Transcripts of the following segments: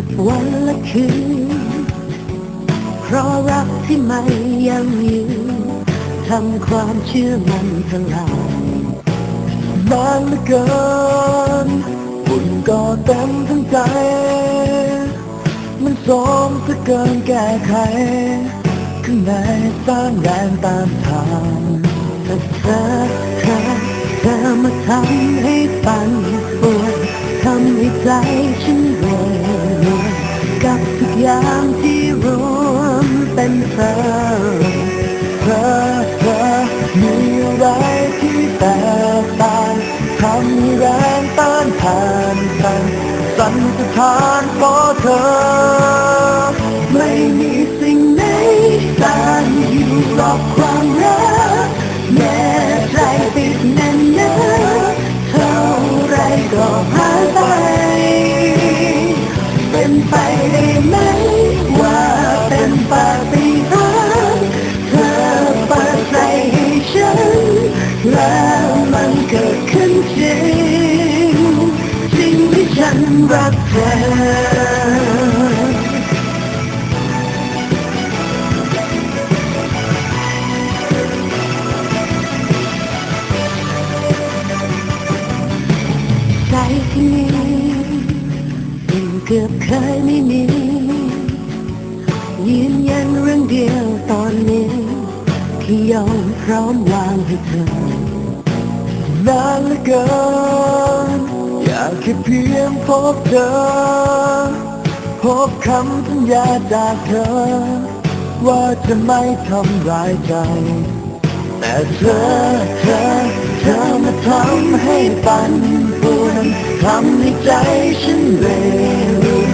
เกือบวันและคืน เพราะรักที่ไม่ยังยืนทำความเชื่อมันทลายนานเหลือเกินฝุ่นก็เต็มทั้งใจ มันสมจะเกินแก้ไข ข้างในสร้างแรงตามทางแต่เธอเธอเธอมาทำให้ฝัน เธอเธอเธอมีอะไรที่แตกต่างทำให้แรงต้านทานกันสั่นสะท้านเพราะเธอ ไม่มีสิ่งไหนต้านอยู่หรอก ใจที่มีสิ่งเกือบเคยไม่มียืนยันเรื่องเดียวตอนนี้ ที่ยอมพร้อมวางให้เธอนานเหลือเกินากแค่เพียงพบเธอ พบคำสัญญาจากเธอ ว่าจะไม่ทำร้ายใจ แต่เธอเธอเธอมาทำให้ปั่นป่วนทำให้ใจฉันเรรุน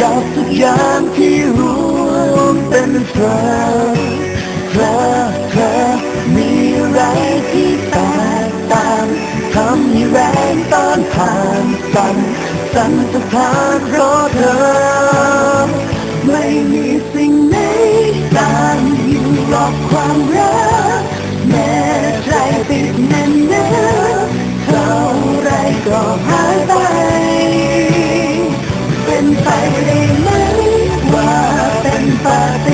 กับทุกอย่างที่รวมเป็นเธอ งต้านทานสั่นสั่นสะท้านราะเธอ ไม่มีสิ่งไหนตานอยู่หรอกความรักแม้ใจติดแน่นหนาเท่าไรก็หายไป เป็นไปได้ไหมว่าเป็นปาฏิ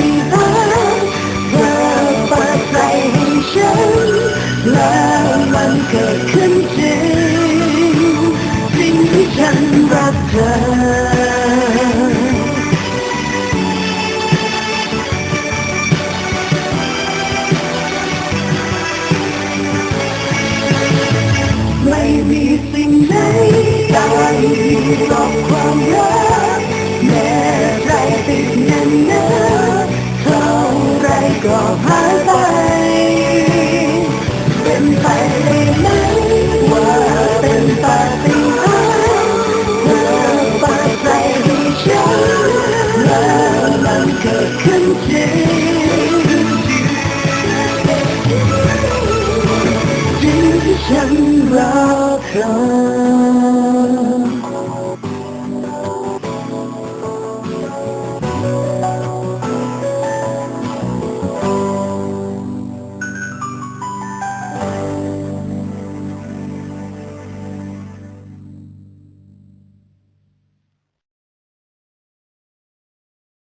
กเธอ ไม่มีสิ่งไหนได้หรอกความรัก ฉันรักเธอ